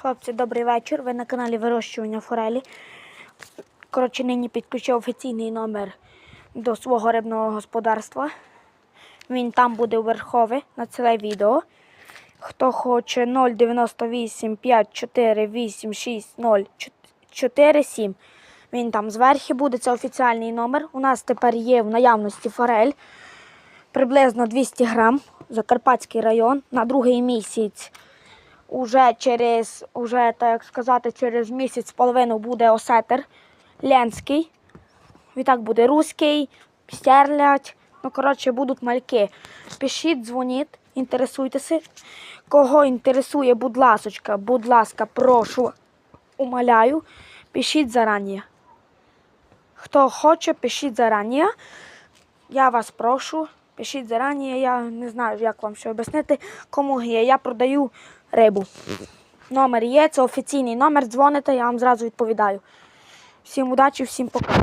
Хлопці, добрий вечір. Ви на каналі Вирощування Форелі. Коротше, нині підключив офіційний номер до свого рибного господарства. Він там буде у Верхові на це відео. Хто хоче 098 54 86 0 47. Він там зверху буде, це офіціальний номер. У нас тепер є в наявності форель приблизно 200 грам, Закарпатський район, на другий місяць. Уже через, уже, так сказати, через місяць половину буде осетер Ленський. Відтак буде руський, стерлядь. Ну, коротше, будуть мальки. Пишіть, дзвоніть, інтересуйтеся. Кого інтересує, будь ласочка, будь ласка, прошу, умоляю, пишіть зарані. Хто хоче, пишіть зарані. Я вас прошу, пишіть зарані. Я не знаю, як вам ще об'яснити, кому є. Я продаю рибу. Номер є, це офіційний номер. Дзвоните, я вам зразу відповідаю. Всім удачі, всім пока.